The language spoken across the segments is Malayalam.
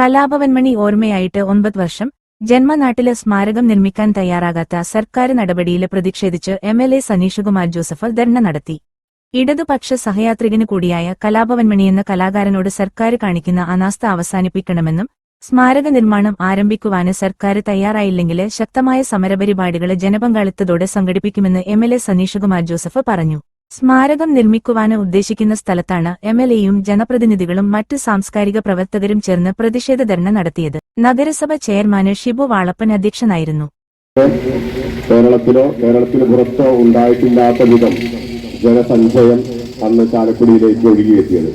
കലാഭവൻമണി ഓർമ്മയായിട്ട് ഒൻപത് വർഷം ജന്മനാട്ടിലെ സ്മാരകം നിർമ്മിക്കാൻ തയ്യാറാകാത്ത സർക്കാർ നടപടിയിൽ പ്രതിഷേധിച്ച് M L A Saneeshkumar Joseph dharna നടത്തി. ഇടതുപക്ഷ സഹയാത്രികന് കൂടിയായ കലാഭവൻമണി എന്ന കലാകാരനോട് സർക്കാർ കാണിക്കുന്ന അനാസ്ഥ അവസാനിപ്പിക്കണമെന്നും സ്മാരക നിർമ്മാണം ആരംഭിക്കുവാന് സർക്കാർ തയ്യാറായില്ലെങ്കിൽ ശക്തമായ സമരപരിപാടികൾ ജനപങ്കാളിത്തതോടെ സംഘടിപ്പിക്കുമെന്ന് M L A Saneeshkumar Joseph പറഞ്ഞു. സ്മാരകം നിർമ്മിക്കുവാന് ഉദ്ദേശിക്കുന്ന സ്ഥലത്താണ് എം എൽ എയും ജനപ്രതിനിധികളും മറ്റ് സാംസ്കാരിക പ്രവർത്തകരും ചേർന്ന് പ്രതിഷേധ ധർണ നടത്തിയത്. നഗരസഭ ചെയർമാന് ഷിബു വാളപ്പൻ അധ്യക്ഷനായിരുന്നു. കേരളത്തിലോ കേരളത്തിന് പുറത്തോ ഉണ്ടായിട്ടില്ലാത്ത വിധം ജനസഞ്ചയം അന്ന് ചാലക്കുടിയിലേക്ക് ഒഴുകിയെത്തിയത്.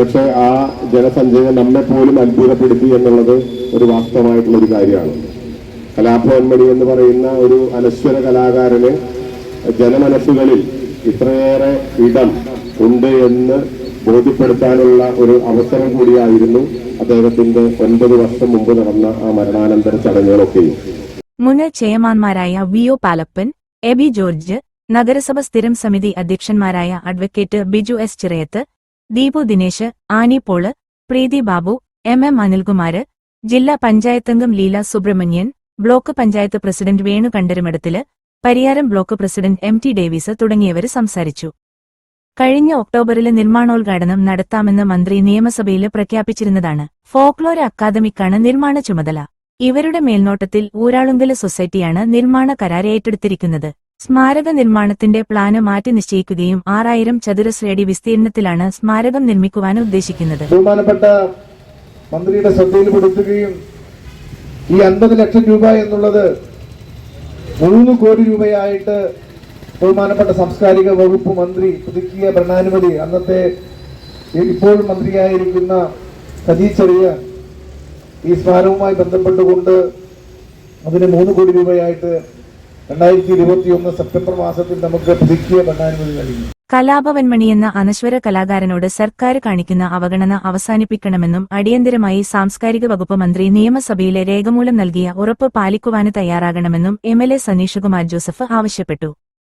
പക്ഷേ ആ ജനസഞ്ചയം നമ്മെ പോലും അത്ഭുതപ്പെടുത്തി എന്നുള്ളത് ഒരു വാസ്തവമായിട്ടുള്ള ഒരു കാര്യമാണ്. കലാഭവൻമണി എന്ന് പറയുന്ന ഒരു അനശ്വര കലാകാരന് ജനമനസ്സുകളിൽ ഇത്രയേറെ ഇടം ഉണ്ട് എന്ന് ബോധ്യപ്പെടുത്താനുള്ള ഒരു അവസരം കൂടിയായിരുന്നു അദ്ദേഹത്തിന്റെ ഒൻപത് വർഷം മുമ്പ് നടന്ന ആ മരണാനന്തര ചടങ്ങുകളൊക്കെയും. മുൻ ചെയർമാൻമാരായ V O Palappan A B George നഗരസഭ സ്ഥിരം സമിതി അധ്യക്ഷന്മാരായ advocate Biju S Chirayath Deepu Dinesh Annie Paul Preethi Babu M M Anilkumar ജില്ലാ പഞ്ചായത്തംഗം Leela Subramanian block panchayat president Venu Kandarumadathil Pariyaram block president M T Davis തുടങ്ങിയവർ സംസാരിച്ചു. കഴിഞ്ഞ ഒക്ടോബറിലെ നിർമ്മാണോദ്ഘാടനം നടത്താമെന്ന് മന്ത്രി നിയമസഭയിൽ പ്രഖ്യാപിച്ചിരുന്നതാണ്. ഫോക്ലോർ അക്കാദമിക്കാണ് നിർമ്മാണ ചുമതല. ഇവരുടെ മേൽനോട്ടത്തിൽ ഊരാളുങ്കല സൊസൈറ്റിയാണ് നിർമ്മാണ കരാർ ഏറ്റെടുത്തിരിക്കുന്നത്. സ്മാരക നിർമ്മാണത്തിന്റെ പ്ലാന് മാറ്റി നിശ്ചയിക്കുകയും ആറായിരം ചതുരശ്രയടി വിസ്തീർണത്തിലാണ് സ്മാരകം നിർമ്മിക്കുവാൻ ഉദ്ദേശിക്കുന്നത്. ബഹുമാനപ്പെട്ട മന്ത്രിയുടെ ശ്രദ്ധയിൽപ്പെടുത്തുകയും ഈ അൻപത് ലക്ഷം രൂപ എന്നുള്ളത് മൂന്ന് കോടി രൂപയായിട്ട് ബഹുമാനപ്പെട്ട സാംസ്കാരിക വകുപ്പ് മന്ത്രി പുതുക്കിയ ഭരണാനുമതി അന്നത്തെ ഇപ്പോൾ മന്ത്രിയായിരിക്കുന്ന സജി ചെറിയ ഈ സ്മാരകവുമായി ബന്ധപ്പെട്ടുകൊണ്ട് അതിന് മൂന്ന് കോടി രൂപയായിട്ട് രണ്ടായിരത്തി ഇരുപത്തി ഒന്ന് സെപ്റ്റംബർ മാസത്തിൽ നമുക്ക് പുതുക്കിയ ഭരണാനുമതി നൽകി. കലാഭവൻമണി എന്ന അനശ്വര കലാകാരനോട് സർക്കാർ കാണിക്കുന്ന അവഗണന അവസാനിപ്പിക്കണമെന്നും അടിയന്തരമായി സാംസ്കാരിക വകുപ്പ് മന്ത്രി നിയമസഭയിലെ രേഖമൂലം നൽകിയ ഉറപ്പ് പാലിക്കുവാന് തയ്യാറാകണമെന്നും M L A Saneeshkumar Joseph ആവശ്യപ്പെട്ടു